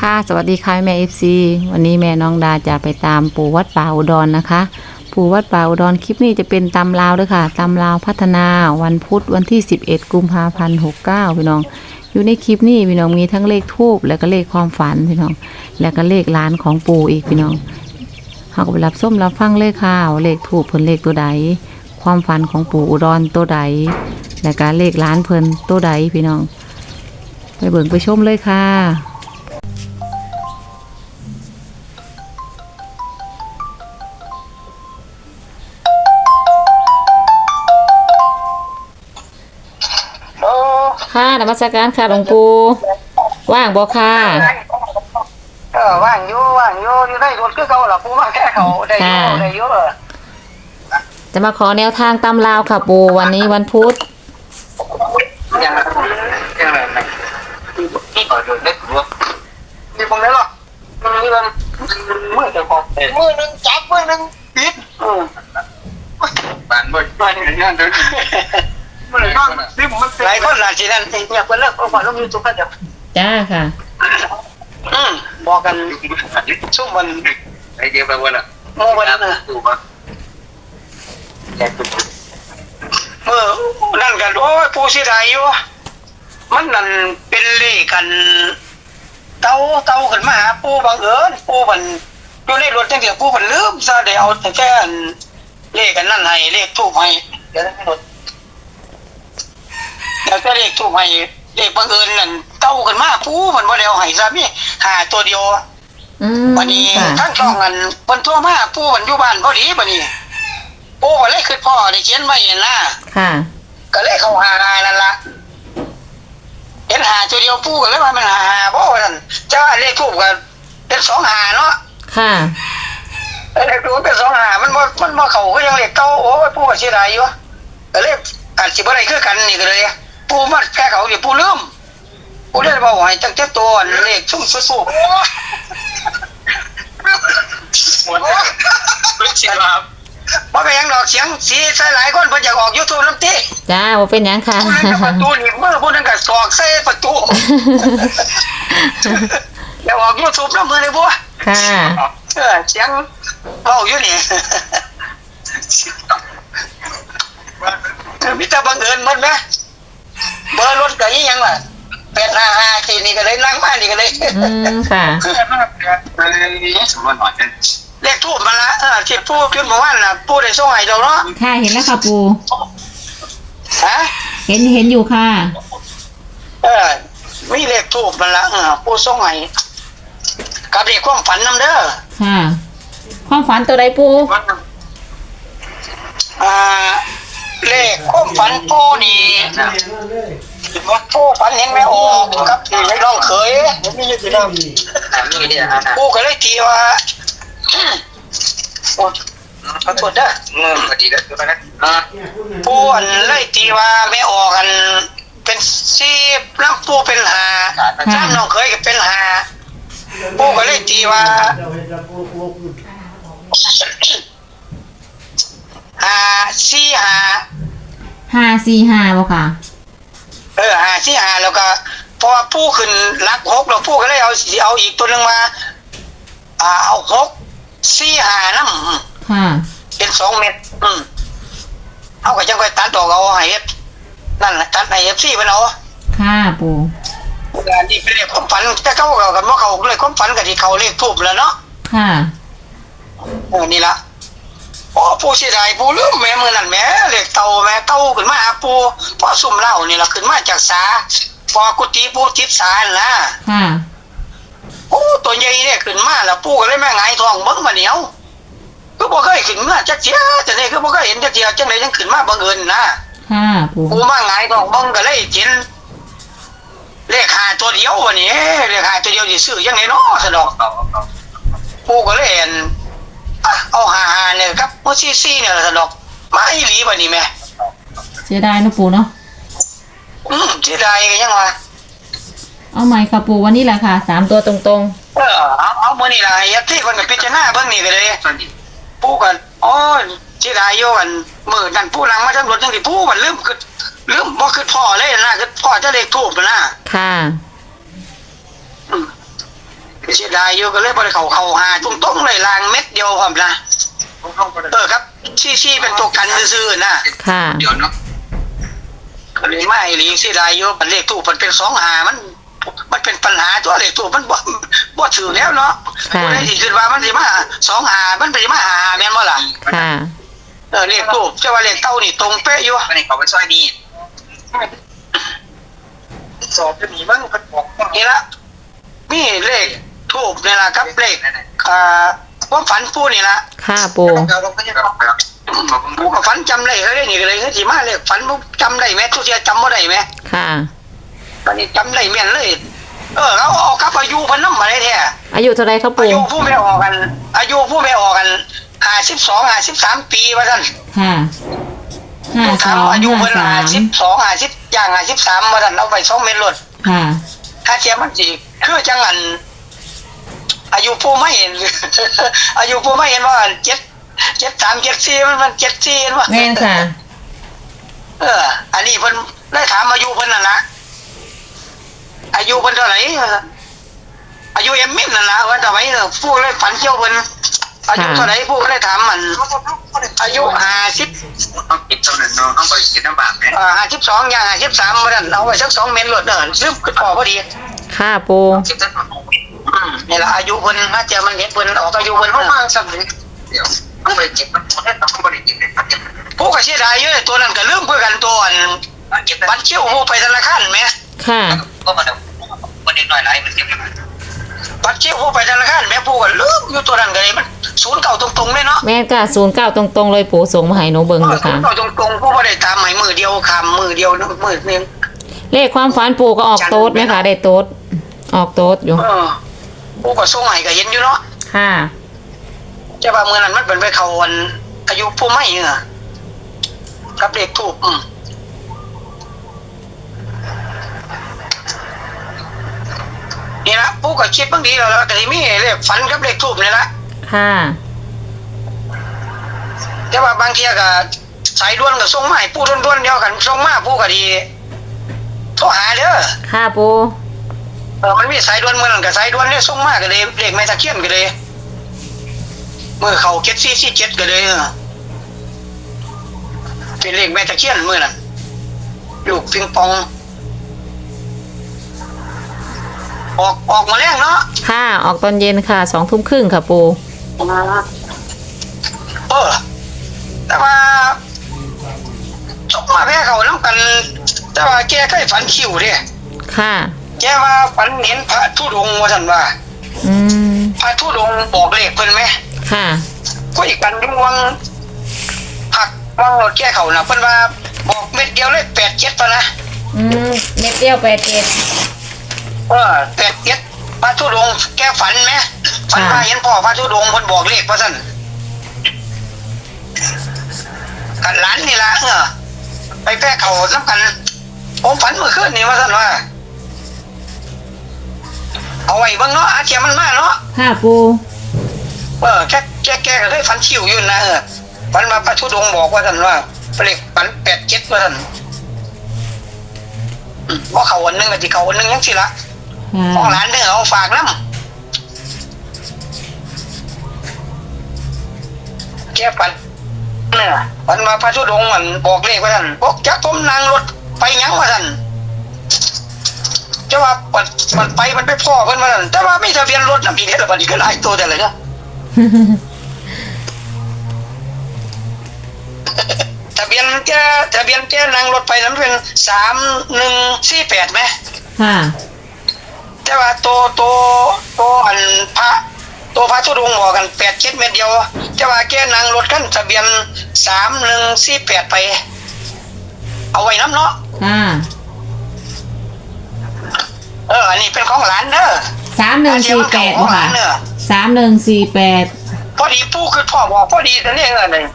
ค่ะ สวัสดีค่ะแม่เอฟซีวันนี้แม่น้องดาจะไปตามปู่วัดป่าอุดรนะคะ ปู่วัดป่าอุดรคลิปนี้จะเป็นตำลาวด้วยค่ะตำลาวพัฒนาวันพุธวันที่ 11 กุมภาพันธ์69พี่น้อง อยู่ในคลิปนี้พี่น้องมีทั้งเลขทูบแล้วก็เลขความฝันพี่น้อง แล้วก็เลขร้านของปู่อีกพี่น้องเฮาก็ไปรับส้มรับฟังเลขข่าวเลขทูบเพิ่นเลขตัวใด ความฝันของปู่อุดรตัวใด แล้วก็เลขร้านเพิ่นตัวใดพี่น้อง ไปเบิ่งไปชมเลยค่ะ สการค่ะหลวงปู่ว่างบ่ค่ะเออว่างอยู่ว่างอยู่อยู่ได้รถคือเก่าล่ะปูมาแค่เขาได้อยู่ค่ะได้อยู่เออจะมาขอแนวทางตำลาวค่ะปู่วันนี้วันพุธยังยังไงนี่เปิดดูเล็กหัวมีตรงไหนหรอมันมีกันมือจะพอมือหนึ่งจับมือหนึ่งปิดอืมบ้านบ่บ้านนี่งานเดิน มันเลยมันซิมมันหลายคนหลายทีนั่นเองเนี่ยเพิ่นเลิกเอาขอลงยูทูบกันเดี๋ยวจ้าค่ะ อืมบอกกันซุ่มมันไอเดียไปว่าล่ะโมวันนั้นน่ะดูบ่แย่ตุ๊กเออนั่นกันโอ้ยปูสิได้อยู่มันนั่นเป็นเลขกัน เตาเตาขึ้นมาหาปูบังเอิญปูมันอยู่ในรถจังเดียวปูมันลืมซะได้เอาแต่แค่อันเลขกันนั่นให้เลขทูบให้เดี๋ยวในรถเดี๋ยวจะเล ขทูบให้เลขบังเอิญนั่นเตาขึ้นมาปูมันบ่ได้เอาให้ซะมีหาตัวเดียวอืมวันนี้ค่ะทั้งช่องกันเพิ่นโทั่วมาปูมันอยู่บ้านพอดีบัดนี้ปูก็เลยคือพ่อได้เขียนไว้นั่นนะค่ะ ก็เลยเข้าหาหานั่นละเห็นหาตัวเดียวปูก็เลยว่ามันหาหาเพราะว่านั่นเจ้าเลขทูบก็เป็นสองหาเนาะ ค่ะเลขทูบเป็นสองหามันบ่มันบ่เข้าก็ยังเลขเก่าโอ้ยปูก็เสียดายอยู่ก็เลยอาจสิบ่ได้คือกันนี่ก็เลย ปูมาแก้เขาดิปูลืมปูเลยบอกให้จังเจ้าตัวเลขชุ่มสู้ๆโอ้ยหมดรู้ชิว่าบ่เป็นหยังดอกเสียงสีใส่หลายคนเพิ่นอยากออก YouTube นำติจ้าบ่เป็นหยังค่ะผู้นั้นก็ประตูหนีบมือผู้นั้นก็สอกใส่ประตูอยากออก YouTube นำมือเลยบ่ค่ะ เออเสียงเว้าอยู่นี่เออมีแต่บังเอิญหมดแม่ เบอร์รถก็อีหยังล่ะ855ที่นี่ก็เลยนั่งมานี่ก็เลยอืมค่ะมาเลยนี่สมมุติหน่อยนึงเลขทูบมาละเออที่ผู้ขึ้นเมื่อวานน่ะผู้ได้ส่งให้ดอกเนาะค่ะเห็นแล้วค่ะปู่ฮะเห็นเห็นอยู่ค่ะ เออมีเลขทูบมันละเออผู้ส่งให้กับเลขความฝันนำเด้อค่ะ ความฝันตัวใดปู่อ่า เลขความฝันผู้นี่ผู้ฝันเห็นไม่ออกครับที่ไม่ต้องเคยมีเนี่ยอะผู้ก็เลยตีว่าโอ้ขอโทษเด้อเงินพอดีแล้วคือนะอ่าผู้อันเลยตีว่าไม่ออกกัน เป็นซีน้ำผู้เป็นหาจ้ามน้องเคยก็เป็นหาผู้ก็เลยตีว่า หาสี่หาห้าสี่ห้าบ่ค่ะ เออหาสี่หาแล้วก็พอผู้ขึ้นรักหกแล้วผู้ก็เลยเอาสิเอาอีกตัวหนึ่งมาอ่าเอาหกสี่หาน้ำค่ะ เป็นสองเม็ดอืมเอาก็จังไปตัดดอกเอาให้เฮ็ดนั่นแหละตัดให้เอฟซีไปเอาค่ะปู่อันนี้เป็นเลขความฝันแต่เขาเอากันว่าเขาเลยความฝันกับที่เขาเลขทูบแล้วเนาะค่ะเออนี่ละ โอ้ผู้เสียดายผู้ลืมแม่มือนั่นแม่เลขเต่าแม่เต่าขึ้นมาหาปูพอซุ่มเหล้านี่ละขึ้นมาจากสาพอกุฏิปูทิพย์สานั่นนะค่ะโอ้ตัวใหญ่เนี่ยขึ้นมาแล้วปูก็เลยแม่งายทองเบิ้งมาเหนียวก็บ่เคยขึ้นมาจักเทียแต่นี่ก็บ่เคยเห็นจักเทียจังไดจังขึ้นมาบังเอิญนะค่ะปู่ปูมาหงายทองเบิ้งก็เลยเห็นเลขหาตัวเดียววันนี้เลขหาตัวเดียวสิซื้อยังไงเนาะสะดอกเอาเอาปูก็เลยเห็นอะ เอาหาหาเนี่ยครับมือซี่ซี่เนี่ยสะดอกมาอีหลีวันนี้แม่เสียดายเนาะปู่เนาะอืมเสียดายกันยังวะเอาใหม่ค่ะปู่วันนี้แหละค่ะสามตัวตรงเออเอาเอามื้อนี้ล่ะไอ้ที่คนก็พิจารณาเบิ่งนี่ก็เลยส่วนนี้ปูกันอ๋อเสียดายอยู่กันมื้อนั้นผู้นั่งมาทั้งรถจังสิผู้มันลืมคือลืมบ่คือพ่อเลยนะคือพ่อจะเลขทูบนะๆ ค่ะอืม เสียดายอยู่ก็เลยบ่ได้เข้าเข้าหาตรงๆเลยลางเม็ดเดียวพร้อมนะเออครับซี่ๆเป็นตัวกันซื่อๆนะค่ะเดี๋ยวเนาะก็เลยไม่หลีเสียดายอยู่มันเลขถูกมันเป็นสองหามัน มันเป็นปัญหาตัวเลขถูกมันบ่บ่ถือแล้วเนาะค่ะผู้ใดสิคิดว่ามันสิมาสองหามันสิมาหาแม่นบ่ล่ะค่ะเออเลขถูกแต่ว่าเลขเต้านี่ตรงเป๊ะอยู่วันนี้เขาไปซอยดีสอบจะมีมั้งเขาบอกว่านี่ละมีเลข ถูกนี่ละครับเลขอ่าความฝันผู้นี่ละค่ะปูเราก็จะบอกแล้วผู้ก็ฝันจำได้เฮ้ยนี่ก็เลยเฮ้ยสิมาเลขฝันผู้จำได้ไหมทุกเทียจำบ่ได้ไหมค่ะตอนนี้จำได้แม่นเลย เออเอาเอากับอายุเพิ่นนำมาได้แท้อายุเท่าไรครับอาปูยุผู้ไม่ออกกัน อายุผู้ไม่ออกกันห้าสิบสองห้าสิบสามปีว่าท่านค่ะห้าสองอายุห้าเพิ่นสาห้ามสิบสองห้าสิบย่างห้าสิบสามว่าท่านเอาไปสองเม็ดรถค่ะถ้าเทียมมันสิคือจังอัน อายุผู้ไม่เห็น อายุผู้ไม่เห็นว่าเจ็ดเจ็ดสามเจ็ดสี่มันมันเจ็ดสี่เห็นว่าแม่นค่ะ เออ อันนี้เพิ่นได้ถามอายุเพิ่นนั่นละอายุเพิ่นเท่าไหร่อายุเอ็มมินนั่นละว่าทำไมเออผู้เลยฝันเกี่ยวเพิ่นอายุค่ะเท่าไหร่ผู้ก็ได้ถามมัน อายุห้าสิบต้องกินเท่านั้นเนาะต้องไปกินน้ำบากเนี่ยอ่าห้าสิบสองอย่างห้าสิบสามมาดันเอาไว้สักสองเมตรหลดเนอะซึมขึ้นพอพอดีค่ะปูกินทั้งหมด อืมนี่ละอายุเพิ่นถ้าเจอมันเห็นเพิ่นออกอายุเพิ่นเขาเนมาอะสักนิดเดี๋ยวต้องไปกินมันหมดแล้วต้องไปกินเลยเก็บผู้ก็เสียดายเยอะตัวนั้นก็ลืมเพื่อกันตัวอันเก็บบัตรเชี่ยวผู้ไปธนาคารไหมค่ะก็มาเดี๋ยววันนี้หน่อยไรมันเก็บบัตรเชี่ยวผู้ไปธนาคารแม่ผู้ก็ลืมอยู่ตัวนั้นก็เลยมันศูนย์เก่าตรงๆเลยเนาะแม่นค่ะศูนย์เก้าตรงๆเลยปูส่งมาให้หนูเบิ่งเอเลอยศูค่ะนย์เก่าตรงๆผู้บ่ได้ตามใหม่มือเดียวคำมือเดียวนะมือนึงเลขความฝันปูก็ออกโต๊ดไหมคะได้โต๊ดออกโต๊ดอยู่เออ ผู้ก็ส่งให้ก็เห็นอยู่เนาะค่ะแต่ว่ามือนั้นมันเป็นไปเขาอันอายุผู้ไม่เนอะกับเด็กถูกอืมนี่ละผู้ก็คิดบางทีแล้วแล้วแต่ที่มีเลขฝันกับเลขทูบนี่ละค่ะแต่ว่าบางทีก็สายด่วนก็ส่งมาให้ผู้ด่วนๆเดียวกันส่งมาผู้ก็ดีโทรหาเด้อค่ะปู เออมันมีสายด่วนมือนั้นกับสายด่วนเนี่ยส่งมาก็เลยเลขไม่ตะเคียนก็เลยมือเขาเจ็ดสี่สี่เจ็ดก็เลยเออเป็นเลขแม่ตะเคียนมือนั้นลูกปิงปอง ออกออกมาแล้วเนาะค่ะ ออกตอนเย็นค่ะ สองทุ่มครึ่งค่ะปูเออแต่ว่าจบมาแพ้เขาน้ำกัน แต่ว่าแกเคยฝันคิวเด้ค่ะ แกว่าฝันเห็นพระธุดงค์ว่าท่านว่า อืม พระธุดงค์บอกเลขเพิ่นไหมค่ะ คุยกันอยุ่งวังผักวังรถแก้เขาน่ะเพิ่นว่าบอกเม็ดเดียวเลยแปดเจ็ดปะนะอืม เม็ดเดียวแปดเจ็ด เออแปดเจ็ดพระธุดงค์แกฝันไหมฝันว่าเห็นพ่อพระธุดงค์เพิ่นบอกเลขว่าท่านกันหลานนี่ละเออไปแพ้เขาน้ำกันผมฝันเมื่อคืนนี่ว่าท่านว่า เอาไว้เบ้างเนาะอาเจียมันมาเนาะค่ะปูเออแกแกแกก็ได้ฝันชิวอยู่นะเออฝันมาพระธุดงค์บอกว่าท่านว่าเปลกฝันแปดเจ็ดว่าท่านอืมว่าเขาวันหนึงกับที่เขาวันหนึงยังสิละค่ะของหลานเด้อเอาฝากน้ำแกฝันเนี่ยฝันมาพระธุดงค์มันบอกเลขว่าท่านบอกจักผมนั่งรถไปหยังว่าท่าน จะว่ามันมันไปมันไปพ่อเพิ่นว่าท่านแต่ว่าไม่ทะเบียนรถนะพี่เนี่ยละบัดนี้ก็หลายตัวแต่เลยเนาะทะเบียนแกทะเบียนแกนั่งรถไปนั้นเป็นสามหนึ่งสี่แปดไหมค่ะแต่ว่าตัวตัวตัวอันพระตัวพระทุดงค์บอกกันแปดเจ็ดเมตรเดียว แต่ว่าแกนั่งรถกันทะเบียนสามหนึ่งสี่แปดไป เอาไว้น้ำเนาะค่ะ เออ อันนี้เป็นของหลานเด้อสามหนึ่งสี่แปดของหค่ะลานเนอะสามหนึ่งสี่แปดพอดีปู่คือพ่อบอกพอดีแต่เนี่ยเออเนี่ย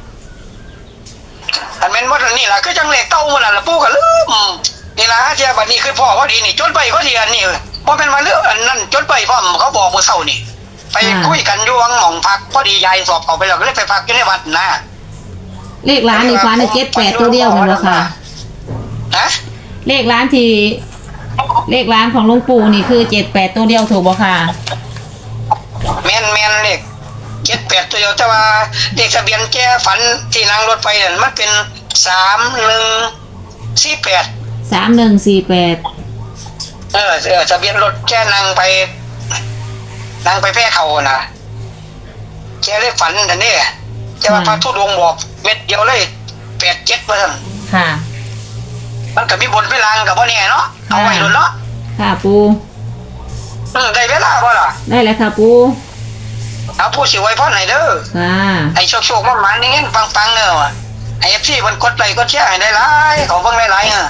อันเป็นว่านี่ล่ะคือจังเลขเต้ามันล่ะปู่ก็ลืมนี่ล่ะเทียบัดนี้คือพ่อพอดีนี่จดไปพอดีอันนี้บ่เป็นว่าเรื่องอันนั้นจดไปพร้อมเขาบอกเมื่อเช้านี่ไปคุยกันอยู่วังหม่องพักพอดียายสอบเขาไปแล้วก็เลยไปพักอยู่ในวัดนะเลขร้านในฟ้าในเจ็ดแปดตัวเดียวกันเหรอค่ะฮะเลขร้านที่ เลขร้านของหลุงปู่นี่คือเจ็ดแปดตัวเดียวถูกบ่ค่ะ แม่นแม่นเลขเจ็ดแปดตัวเดียวแต่ว่าเลขทะเบียนแกฝันที่นั่งรถไปนั่นมันเป็นสามหนึ่งสี่แปดสามหนึ่งสี่แปดเออเออทะเบียนรถแกนั่งไปนั่งไปแพร่เขานะแกเลยฝันแต่เนี่ยจะว่าพระทุดงค์บอกเม็ดเดียวเลยแปดเจ็ดเปอร์เซ็นต์ค่ะ มันก็มีบนไปลางกับพ่อเนี่ยเนาะเอาไว้โดนเนาะค่ะปูอืมได้เวลาบ่ล่ะได้แล้วค่ะปูเอาผู้สิไว้พ่อไหนเด้อค่ะไอ้โชคโชคมันมันนี่เงี้ยปังๆเนอะไอ้เอฟซีมันกดไลค์กดแชร์ให้ได้หลายเขาเบิ่งได้หลายเออ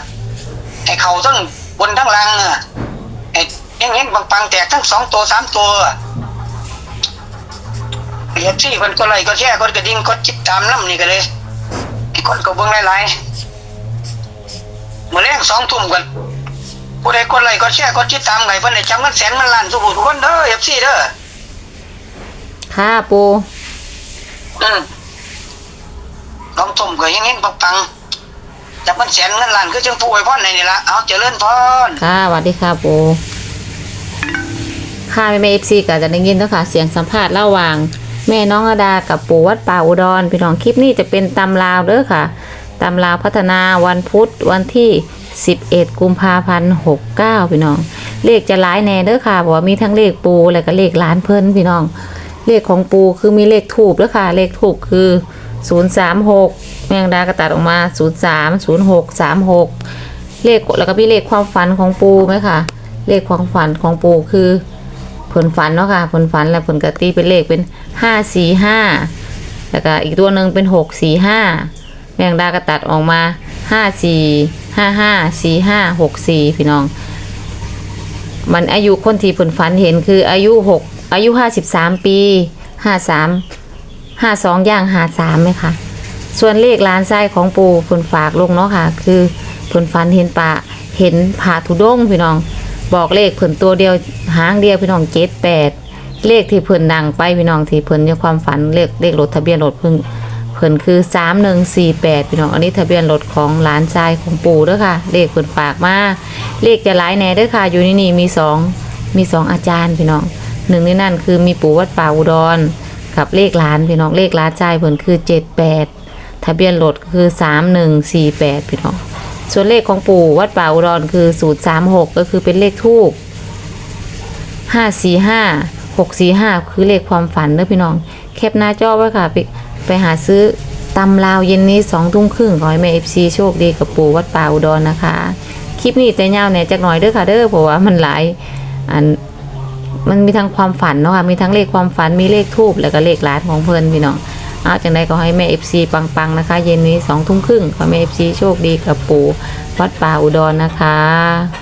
ไอ้เขาทั้งบนทั้งล่างเออไอ้เงี้ยปังๆแตกทั้งสองตัวสามตัวไอ้เอฟซีมันกดไลค์กดแชร์กดกระดิ่งกดติดตามน้ำนี่ก็เลยไอ้คนก็เบิ่งได้หลาย เมื่อแรงสองทุ่มกันผู้ใดกดไลค์กดแชร์กดติดตามไงเพิ่นได้จำเงินแสนเงินล้านทุกผู้ทุกคนเด้อเอฟซีเด้อค่ะปูอืมลองตุ่มก็ยังเงี้ปังปังๆจับมันแสนเงินล้านคือจังปูไอ้พ่อในนี่ละเอาเจริญพรค่ะสวัสดีค่ะปูค่ะแม่เอฟซีก็จะได้ยินแล้วค่ะ เสียงสัมภาษณ์ระหว่าง แม่น้องอดากับปู่วัดป่าอุดรพี่น้องคลิปนี้จะเป็นตำลาวเด้อค่ะ ตำลาพัฒนาวันพุธวันที่ 11 กุมภาพันธ์69 พี่น้อง เลขจะหลายแน่เด้อค่ะบอกว่ามีทั้งเลขปูแล้วก็เลขล้านเพิ่นพี่น้อง เลขของปูคือมีเลขถูกเด้อค่ะ เลขถูกคือ 036 แมงดากระตัดออกมา 03 06 36 เลขแล้วก็มีเลขความฝันของปูไหมค่ะ เลขความฝันของปูคือผลฝันเนาะค่ะผลฝันแล้วผลกระตีเป็นเลขเป็นห้าสี่ห้าแล้วก็อีกตัวหนึ่งเป็นหกสี่ห้า แมงดาก็ตัดออกมาห้าสี่ห้าห้าสี่ห้าหกสี่พี่น้อง มันอายุคนที่ผลฝันเห็นคืออายุหกอายุห้าสิบสามปีห้าสามห้าสองย่างห้าสามไหมคะส่วนเลขร้านไส้ของปูผลฝากลงเนาะค่ะ คือผลฝันเห็นปลาเห็นผาทุดงพี่น้อง บอกเลขเพิ่นตัวเดียวหางเดียวพี่น้องเจ็ดแปดเลขที่เพิ่นดังไปพี่น้องที่เพิ่นในความฝันเลขเลขรถทะเบียนรถเพิ่นเพิ่นคือสามหนึ่งสี่แปดพี่น้องอันนี้ทะเบียนรถของหลานชายของปู่เด้อค่ะ เลขเพิ่นฝากมาเลขจะหลายแน่เด้อค่ะ อยู่นี่นี่มีสองมีสองอาจารย์พี่น้องหนึ่งในนั้นคือมีปู่วัดป่าอุดรกับเลขหลานพี่น้องเลขหลานชายเพิ่นคือเจ็ดแปดทะเบียนรถคือสามหนึ่งสี่แปดพี่น้องส่วนเลขของปู่วัดป่าอุดรคือศูนย์สามหกก็คือเป็นเลขทูบห้าสี่ห้าหกสี่ห้าคือเลขความฝันเด้อพี่น้องแคปหน้าจอไว้ค่ะ ไปหาซื้อตำลาวเย็นนี้สองทุ่มครึ่งขอให้แม่เอฟซีโชคดีกับปู่วัดป่าอุดรนะคะ คลิปนี้แต่ยาวแหน่จักหน่อยเด้อค่ะเด้อเพราะว่ามันหลายอันมันมีทั้งความฝันเนาะค่ะมีทั้งเลขความฝันมีเลขทูบแล้วก็เลขร้านของเพิ่นพี่น้องเอาจังใดก็ให้แม่เอฟซีปังๆนะคะ เย็นนี้สองทุ่มครึ่งขอให้แม่เอฟซีโชคดีกับปู่วัดป่าอุดรนะคะ